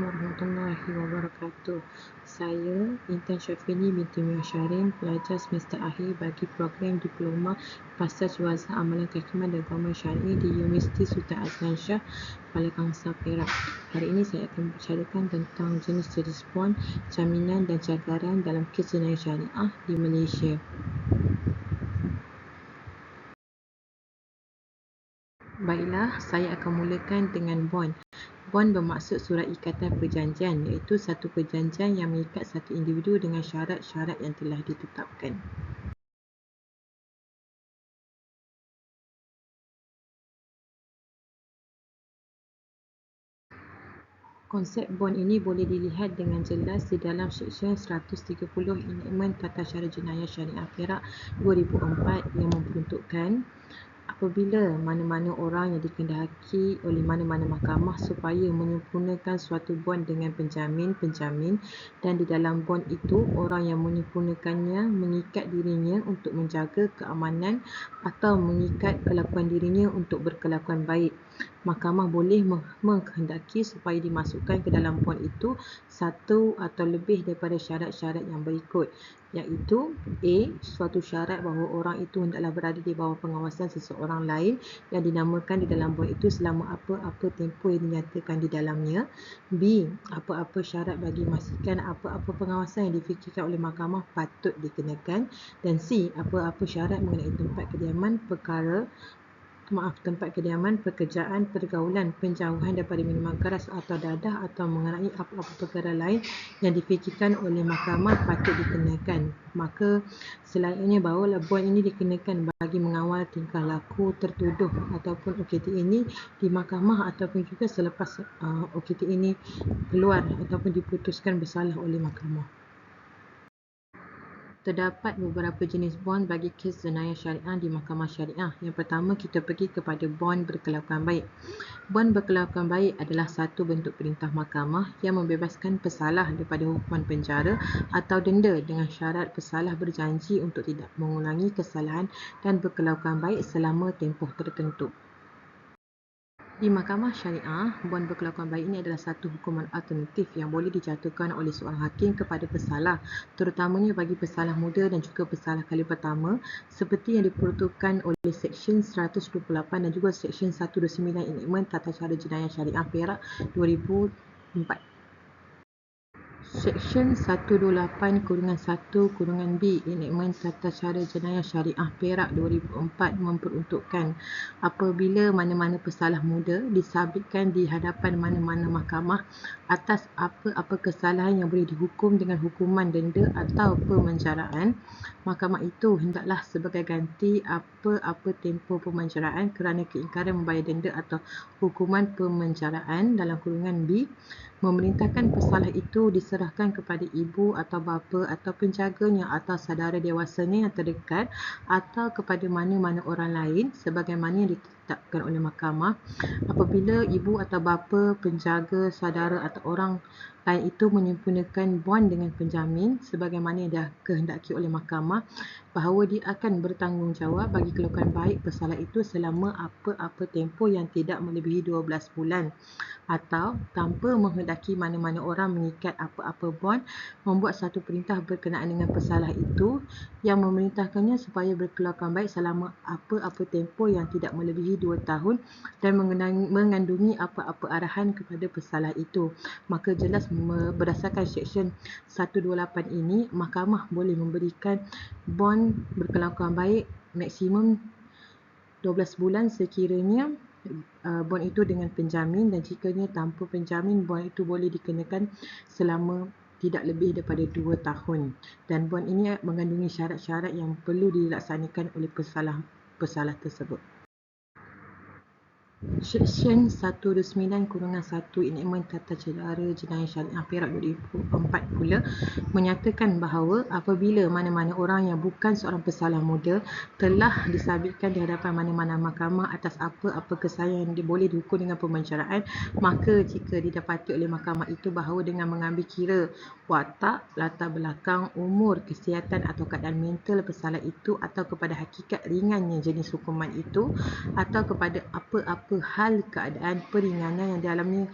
warahmatullahi wabarakatuh. Saya Intan Syafini binti Syarin, pelajar semester akhir bagi program Diploma Pasca Juaza Amalan Kehakiman dan Guaman Syar'i di Universiti Sultan Azlan Shah, Kuala Kangsar, Perak. Hari ini saya akan bercakapkan tentang jenis-jenis bond, jaminan dan cagaran dalam kes jenayah syariah di Malaysia. Baiklah, saya akan mulakan dengan bond. Bond bermaksud surat ikatan perjanjian iaitu satu perjanjian yang mengikat satu individu dengan syarat-syarat yang telah ditetapkan. Konsep bond ini boleh dilihat dengan jelas di dalam Seksyen 130 Enakmen Tata Cara Jenayah Syariah Perak 2004 yang memperuntukkan apabila mana-mana orang yang dikehendaki oleh mana-mana mahkamah supaya menyempurnakan suatu bond dengan penjamin-penjamin dan di dalam bond itu orang yang menyempurnakannya mengikat dirinya untuk menjaga keamanan atau mengikat kelakuan dirinya untuk berkelakuan baik mahkamah boleh menghendaki supaya dimasukkan ke dalam bond itu satu atau lebih daripada syarat-syarat yang berikut iaitu A. Suatu syarat bahawa orang itu hendaklah berada di bawah pengawasan seseorang lain yang dinamakan di dalam bond itu selama apa-apa tempoh yang dinyatakan di dalamnya B. Apa-apa syarat bagi memastikan apa-apa pengawasan yang difikirkan oleh mahkamah patut dikenakan dan C. Apa-apa syarat mengenai tempat kediaman perkara maaf tempat kediaman, pekerjaan, pergaulan, penjauhan daripada minuman keras atau dadah atau mengenai apa-apa perkara lain yang difikirkan oleh mahkamah patut dikenakan. Maka selainnya bahawa bond ini dikenakan bagi mengawal tingkah laku tertuduh ataupun OKT ini di mahkamah ataupun juga selepas uh, OKT ini keluar ataupun diputuskan bersalah oleh mahkamah. Terdapat beberapa jenis bond bagi kes jenayah syariah di mahkamah syariah. Yang pertama, kita pergi kepada bond berkelakuan baik. Bond berkelakuan baik adalah satu bentuk perintah mahkamah yang membebaskan pesalah daripada hukuman penjara atau denda dengan syarat pesalah berjanji untuk tidak mengulangi kesalahan dan berkelakuan baik selama tempoh tertentu. Di mahkamah syariah, bond berkelakuan baik ini adalah satu hukuman alternatif yang boleh dijatuhkan oleh seorang hakim kepada pesalah, terutamanya bagi pesalah muda dan juga pesalah kali pertama seperti yang diperuntukkan oleh Seksyen 128 dan juga Seksyen 129 Enakmen Tata Cara Jenayah Syariah Perak 2004. Seksyen 128 kurungan 1 kurungan B Enakmen Tata Cara Jenayah Syariah Perak 2004 memperuntukkan apabila mana-mana pesalah muda disabitkan di hadapan mana-mana mahkamah atas apa-apa kesalahan yang boleh dihukum dengan hukuman denda atau pemenjaraan mahkamah itu hendaklah sebagai ganti apa-apa tempoh pemenjaraan kerana keingkaran membayar denda atau hukuman pemenjaraan dalam kurungan B memerintahkan pesalah itu diserahkan kepada ibu atau bapa atau penjaganya atau saudara dewasanya yang terdekat atau kepada mana-mana orang lain sebagaimana yang ditetapkan oleh mahkamah apabila ibu atau bapa, penjaga, saudara atau orang lain itu menyempurnakan bond dengan penjamin sebagaimana dah kehendaki oleh mahkamah bahawa dia akan bertanggungjawab bagi kelakuan baik pesalah itu selama apa-apa tempoh yang tidak melebihi 12 bulan atau tanpa menghendaki mana-mana orang mengikat apa-apa bond membuat satu perintah berkenaan dengan pesalah itu yang memerintahkannya supaya berkelakuan baik selama apa-apa tempoh yang tidak melebihi 2 tahun dan mengandungi apa-apa arahan kepada pesalah itu maka jelas berdasarkan seksyen 128 ini mahkamah boleh memberikan bond berkelakuan baik maksimum 12 bulan sekiranya uh, bond itu dengan penjamin dan jikanya tanpa penjamin bond itu boleh dikenakan selama tidak lebih daripada 2 tahun dan bond ini mengandungi syarat-syarat yang perlu dilaksanakan oleh pesalah-pesalah tersebut. Seksyen 129 kurungan 1 Enakmen Tata Cara Jenayah Syariah Perak 2004 pula menyatakan bahawa apabila mana-mana orang yang bukan seorang pesalah muda telah disabitkan di hadapan mana-mana mahkamah atas apa-apa kesalahan yang boleh dihukum dengan pemenjaraan maka jika didapati oleh mahkamah itu bahawa dengan mengambil kira watak, latar belakang, umur, kesihatan atau keadaan mental pesalah itu atau kepada hakikat ringannya jenis hukuman itu atau kepada apa-apa hal keadaan peringanan yang dialami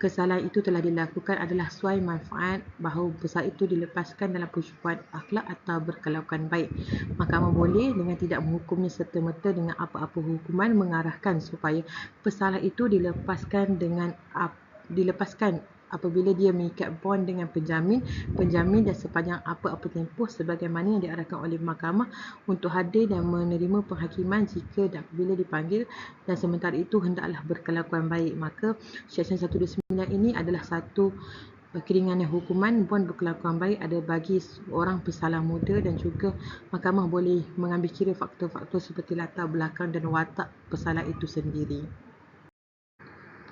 kesalahan itu telah dilakukan adalah suai manfaat bahawa pesawat itu dilepaskan dalam percubaan akhlak atau berkelakuan baik. Mahkamah boleh dengan tidak menghukumnya serta-merta dengan apa-apa hukuman mengarahkan supaya pesalahan itu dilepaskan dengan dilepaskan apabila dia mengikat bond dengan penjamin, penjamin dan sepanjang apa-apa tempoh sebagaimana yang diarahkan oleh mahkamah untuk hadir dan menerima penghakiman jika dan apabila dipanggil. Dan sementara itu hendaklah berkelakuan baik. Maka Seksyen 129 ini adalah satu uh, keringanan hukuman. Bond berkelakuan baik ada bagi orang pesalah muda dan juga mahkamah boleh mengambil kira faktor-faktor seperti latar belakang dan watak pesalah itu sendiri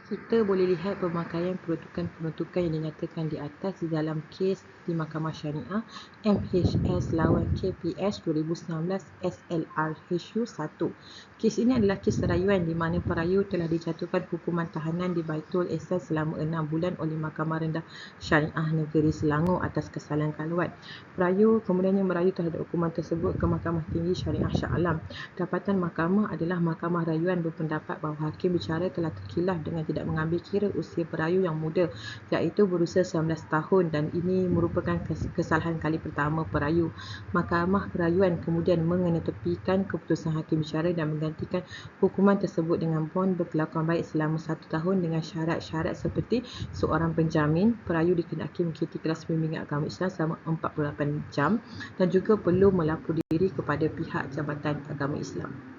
kita boleh lihat pemakaian peruntukan-peruntukan yang dinyatakan di atas di dalam kes di Mahkamah Syariah MHS lawan KPS 2019 SLRHU 1. Kes ini adalah kes rayuan di mana perayu telah dijatuhkan hukuman tahanan di Baitul Ihsan selama 6 bulan oleh Mahkamah Rendah Syariah Negeri Selangor atas kesalahan kalwat. Perayu kemudiannya merayu terhadap hukuman tersebut ke Mahkamah Tinggi Syariah Shah Alam. Dapatan mahkamah adalah mahkamah rayuan berpendapat bahawa hakim bicara telah terkilaf dengan tidak tidak mengambil kira usia perayu yang muda iaitu berusia 19 tahun dan ini merupakan kesalahan kali pertama perayu. Mahkamah Perayuan kemudian mengenetepikan keputusan hakim bicara dan menggantikan hukuman tersebut dengan bond berkelakuan baik selama satu tahun dengan syarat-syarat seperti seorang penjamin, perayu dikenaki mengikuti kelas pembimbingan agama Islam selama 48 jam dan juga perlu melapor diri kepada pihak Jabatan Agama Islam.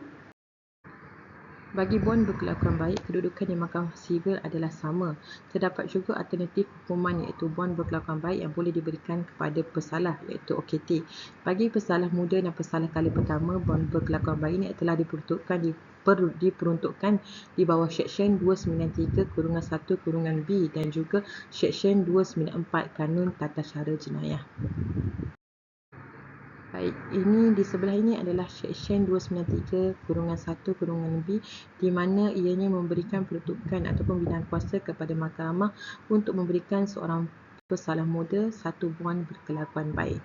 Bagi bond berkelakuan baik, kedudukan di mahkamah sivil adalah sama. Terdapat juga alternatif hukuman iaitu bond berkelakuan baik yang boleh diberikan kepada pesalah iaitu OKT. Bagi pesalah muda dan pesalah kali pertama, bond berkelakuan baik ini telah diperuntukkan di per, diperuntukkan di bawah Seksyen 293 kurungan 1 kurungan B dan juga Seksyen 294 Kanun Tata Cara Jenayah. Baik, ini di sebelah ini adalah Seksyen 293 kurungan 1 kurungan B di mana ianya memberikan peruntukan ataupun bidang kuasa kepada mahkamah untuk memberikan seorang pesalah muda satu buan berkelakuan baik.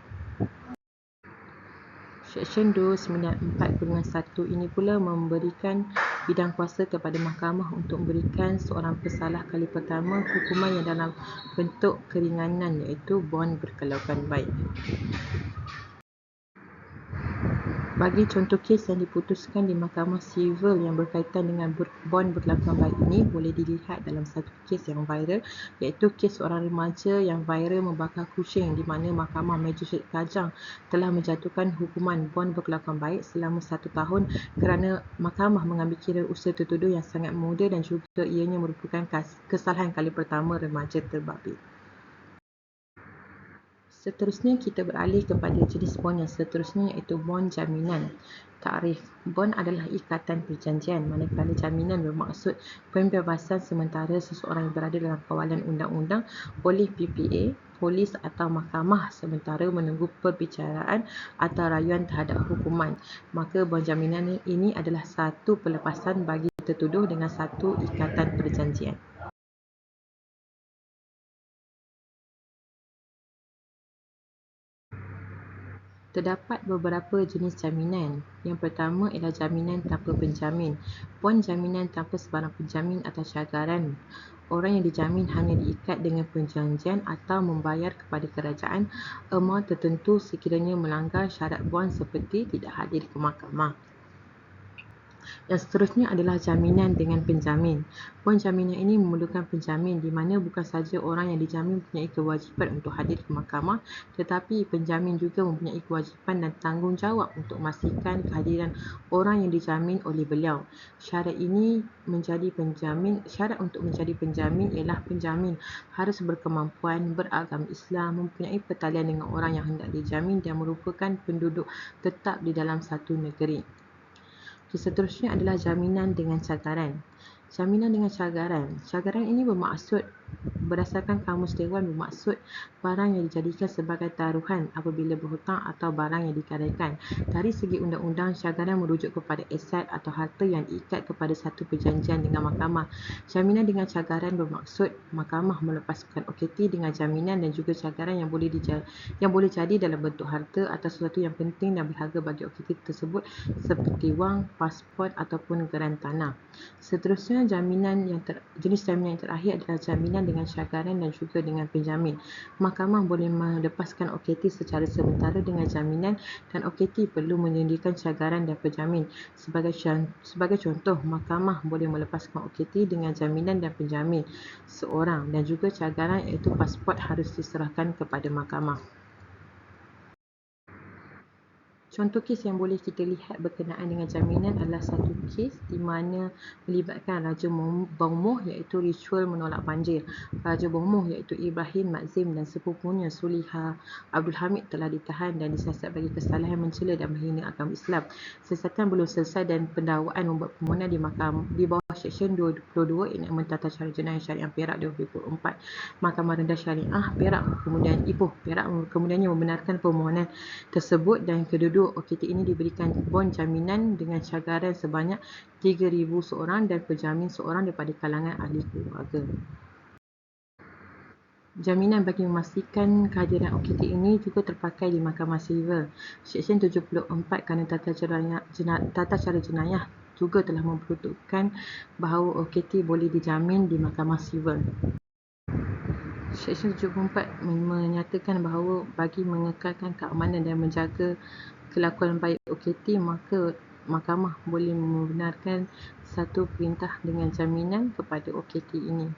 Seksyen 294 kurungan 1 ini pula memberikan bidang kuasa kepada mahkamah untuk memberikan seorang pesalah kali pertama hukuman yang dalam bentuk keringanan iaitu bond berkelakuan baik. Bagi contoh kes yang diputuskan di mahkamah sivil yang berkaitan dengan bond berkelakuan baik ini boleh dilihat dalam satu kes yang viral iaitu kes seorang remaja yang viral membakar kucing di mana mahkamah Magistrate Kajang telah menjatuhkan hukuman bond berkelakuan baik selama satu tahun kerana mahkamah mengambil kira usia tertuduh yang sangat muda dan juga ianya merupakan kesalahan kali pertama remaja terbabit. Seterusnya kita beralih kepada jenis bond yang seterusnya iaitu bond jaminan. Tarif bond adalah ikatan perjanjian manakala jaminan bermaksud pembebasan sementara seseorang yang berada dalam kawalan undang-undang oleh PPA, polis atau mahkamah sementara menunggu perbicaraan atau rayuan terhadap hukuman. Maka bond jaminan ini adalah satu pelepasan bagi tertuduh dengan satu ikatan perjanjian. Terdapat beberapa jenis jaminan. Yang pertama ialah jaminan tanpa penjamin. Pon jaminan tanpa sebarang penjamin atau cagaran. Orang yang dijamin hanya diikat dengan perjanjian atau membayar kepada kerajaan amount tertentu sekiranya melanggar syarat bond seperti tidak hadir ke mahkamah. Yang seterusnya adalah jaminan dengan penjamin. Poin jaminan ini memerlukan penjamin di mana bukan saja orang yang dijamin mempunyai kewajipan untuk hadir ke mahkamah tetapi penjamin juga mempunyai kewajipan dan tanggungjawab untuk memastikan kehadiran orang yang dijamin oleh beliau. Syarat ini menjadi penjamin, syarat untuk menjadi penjamin ialah penjamin harus berkemampuan beragam Islam, mempunyai pertalian dengan orang yang hendak dijamin dan merupakan penduduk tetap di dalam satu negeri. Seterusnya adalah jaminan dengan cagaran. Jaminan dengan cagaran. Cagaran ini bermaksud berdasarkan kamus dewan bermaksud barang yang dijadikan sebagai taruhan apabila berhutang atau barang yang dikadaikan. Dari segi undang-undang, cagaran merujuk kepada aset atau harta yang diikat kepada satu perjanjian dengan mahkamah. Jaminan dengan cagaran bermaksud mahkamah melepaskan OKT dengan jaminan dan juga cagaran yang boleh yang boleh jadi dalam bentuk harta atau sesuatu yang penting dan berharga bagi OKT tersebut seperti wang, pasport ataupun geran tanah. Seterusnya jaminan yang ter, jenis jaminan yang terakhir adalah jaminan dengan cagaran dan juga dengan penjamin. Mahkamah boleh melepaskan OKT secara sementara dengan jaminan dan OKT perlu menyediakan cagaran dan penjamin. Sebagai sebagai contoh, mahkamah boleh melepaskan OKT dengan jaminan dan penjamin seorang dan juga cagaran iaitu pasport harus diserahkan kepada mahkamah. Contoh kes yang boleh kita lihat berkenaan dengan jaminan adalah satu kes di mana melibatkan Raja Baumuh iaitu ritual menolak banjir. Raja Baumuh iaitu Ibrahim Makzim dan sepupunya Suliha Abdul Hamid telah ditahan dan disiasat bagi kesalahan mencela dan menghina agama Islam. Siasatan belum selesai dan pendakwaan membuat permohonan di mahkamah di bawah Seksyen 22 Enakmen Tata Cara Jenayah Syariah Perak 2024. Mahkamah Rendah Syariah Perak kemudian Ipoh Perak kemudiannya membenarkan permohonan tersebut dan kedua-dua OKT ini diberikan bon jaminan dengan cagaran sebanyak 3,000 seorang dan penjamin seorang daripada kalangan ahli keluarga. Jaminan bagi memastikan kehadiran OKT ini juga terpakai di Mahkamah Sivil. Seksyen 74 Kanun Tata, Jenayah, Tata Cara Jenayah juga telah memperuntukkan bahawa OKT boleh dijamin di Mahkamah Sivil. Seksyen 74 menyatakan bahawa bagi mengekalkan keamanan dan menjaga kelakuan baik OKT maka mahkamah boleh membenarkan satu perintah dengan jaminan kepada OKT ini.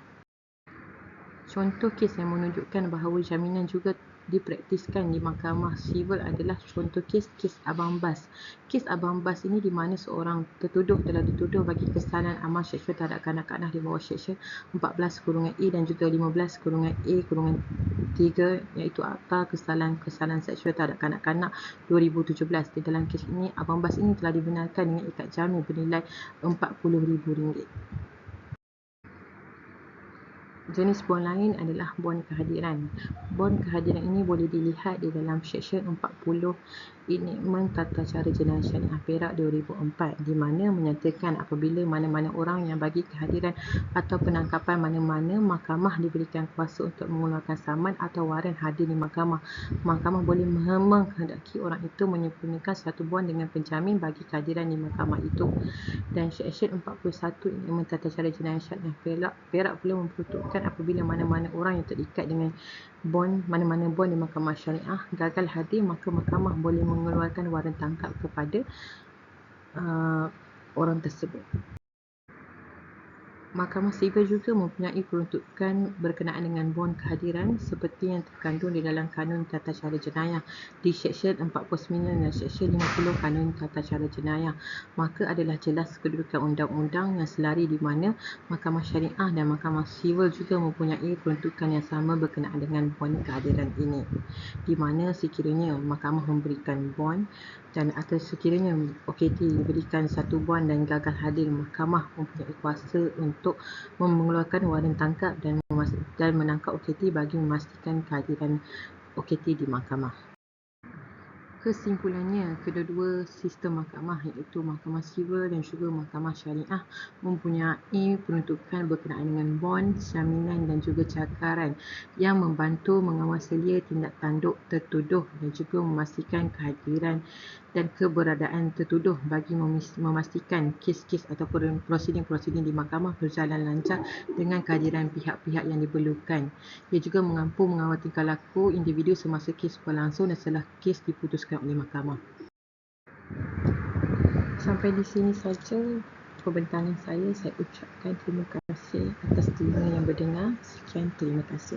Contoh kes yang menunjukkan bahawa jaminan juga dipraktiskan di mahkamah sivil adalah contoh kes kes Abang Bas. Kes Abang Bas ini di mana seorang tertuduh telah dituduh bagi kesalahan amal seksual terhadap kanak-kanak di bawah seksyen 14 kurungan A dan juga 15 kurungan A kurungan 3 iaitu Akta Kesalahan-Kesalahan Seksual terhadap Kanak-Kanak 2017. Di dalam kes ini, Abang Bas ini telah dibenarkan dengan ikat jamin bernilai RM40,000. Jenis bon lain adalah bon kehadiran. Bon kehadiran ini boleh dilihat di dalam Seksyen 40 Enakmen Tata Cara Jenayah Syariah Perak 2004 di mana menyatakan apabila mana-mana orang yang bagi kehadiran atau penangkapan mana-mana mahkamah diberikan kuasa untuk mengeluarkan saman atau waran hadir di mahkamah. Mahkamah boleh menghendaki orang itu menyempurnakan satu bon dengan penjamin bagi kehadiran di mahkamah itu. Dan Seksyen 41 Enakmen Tata Cara Jenayah Syariah Perak, Perak pula memperuntukkan apabila mana-mana orang yang terikat dengan bon mana-mana bon di mahkamah syariah gagal hadir maka mahkamah boleh mengeluarkan waran tangkap kepada uh, orang tersebut. Mahkamah Sivil juga mempunyai peruntukan berkenaan dengan bon kehadiran seperti yang terkandung di dalam Kanun Tata Cara Jenayah di Seksyen 49 dan Seksyen 50 Kanun Tata Cara Jenayah. Maka adalah jelas kedudukan undang-undang yang selari di mana Mahkamah Syariah dan Mahkamah Sivil juga mempunyai peruntukan yang sama berkenaan dengan bon kehadiran ini. Di mana sekiranya Mahkamah memberikan bon dan atau sekiranya OKT diberikan satu bon dan gagal hadir, mahkamah mempunyai kuasa untuk mengeluarkan waran tangkap dan, dan menangkap OKT bagi memastikan kehadiran OKT di mahkamah. Kesimpulannya, kedua-dua sistem mahkamah iaitu mahkamah sivil dan juga mahkamah syariah mempunyai peruntukan berkenaan dengan bon, jaminan dan juga cakaran yang membantu mengawal selia tindak tanduk tertuduh dan juga memastikan kehadiran dan keberadaan tertuduh bagi memastikan kes-kes atau prosiding-prosiding di mahkamah berjalan lancar dengan kehadiran pihak-pihak yang diperlukan. Ia juga mengampu mengawal tingkah laku individu semasa kes berlangsung dan setelah kes diputuskan oleh mahkamah. Sampai di sini saja pembentangan saya. Saya ucapkan terima kasih atas telinga yang berdengar. Sekian, terima kasih.